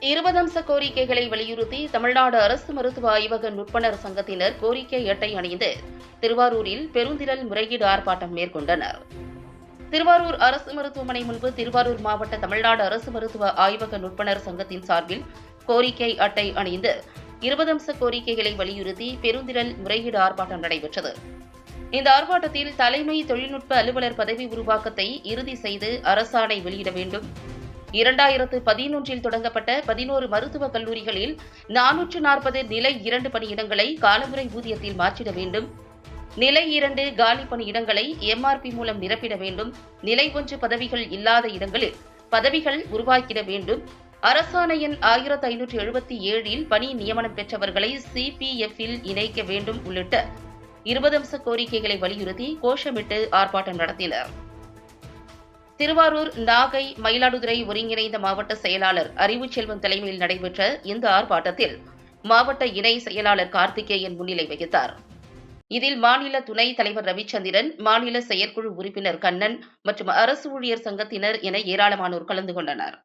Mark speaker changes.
Speaker 1: இருபது அம்ச கோரிக்கைகளை வலியுறுத்தி தமிழ்நாடு அரசு மருத்துவ ஆய்வக நுட்பனர் சங்கத்தினர் கோரிக்கை அட்டை அணிந்து திருவாரூரில் பெருந்திரல் முறையீடு ஆர்ப்பாட்டம் மேற்கொண்டனர். திருவாரூர் அரசு மருத்துவமனை முன்பு திருவாரூர் மாவட்ட தமிழ்நாடு அரசு மருத்துவ ஆய்வக நுட்பனர் சங்கத்தின் சார்பில் கோரிக்கை அட்டை அணிந்து இருபது அம்ச கோரிக்கைகளை வலியுறுத்தி பெருந்திரல் முறையீடு ஆர்ப்பாட்டம் நடைபெற்றது. இந்த ஆர்ப்பாட்டத்தில் தலைமை தொழில்நுட்ப அலுவலர் பதவி உருவாக்கத்தை இறுதி செய்து அரசாணை வெளியிட வேண்டும். இரண்டாயிரத்து பதினொன்றில் தொடங்கப்பட்ட பதினோரு மருத்துவக் கல்லூரிகளில் நானூற்று நாற்பது நிலை இரண்டு பணியிடங்களை காலமுறை ஊதியத்தில் மாற்றிட வேண்டும். நிலை இரண்டு காலி பணியிடங்களை எம்ஆர்பி மூலம் நிரப்பிட வேண்டும். நிலை ஒன்று பதவிகள் இல்லாத இடங்களில் பதவிகள் உருவாக்கிட வேண்டும். அரசாணை எண் ஆயிரத்து ஐநூற்று எழுபத்தி ஏழில் பணி நியமனம் பெற்றவர்களை சிபிஎஃப்பில் இணைக்க வேண்டும் உள்ளிட்ட இருபது அம்ச கோரிக்கைகளை வலியுறுத்தி கோஷமிட்டு ஆர்ப்பாட்டம் நடத்தினர். திருவாரூர் நாகை மயிலாடுதுறை ஒருங்கிணைந்த மாவட்ட செயலாளர் அறிவுச்செல்வன் தலைமையில் நடைபெற்ற இந்த ஆர்ப்பாட்டத்தில் மாவட்ட இணை செயலாளர் கார்த்திகேயன் முன்னிலை வகித்தார். இதில் மாநில துணைத் தலைவர் ரவிச்சந்திரன் மாநில செயற்குழு உறுப்பினர் கண்ணன் மற்றும் அரசு ஊழியர் சங்கத்தினர் என ஏராளமானோர் கலந்து கொண்டனர்.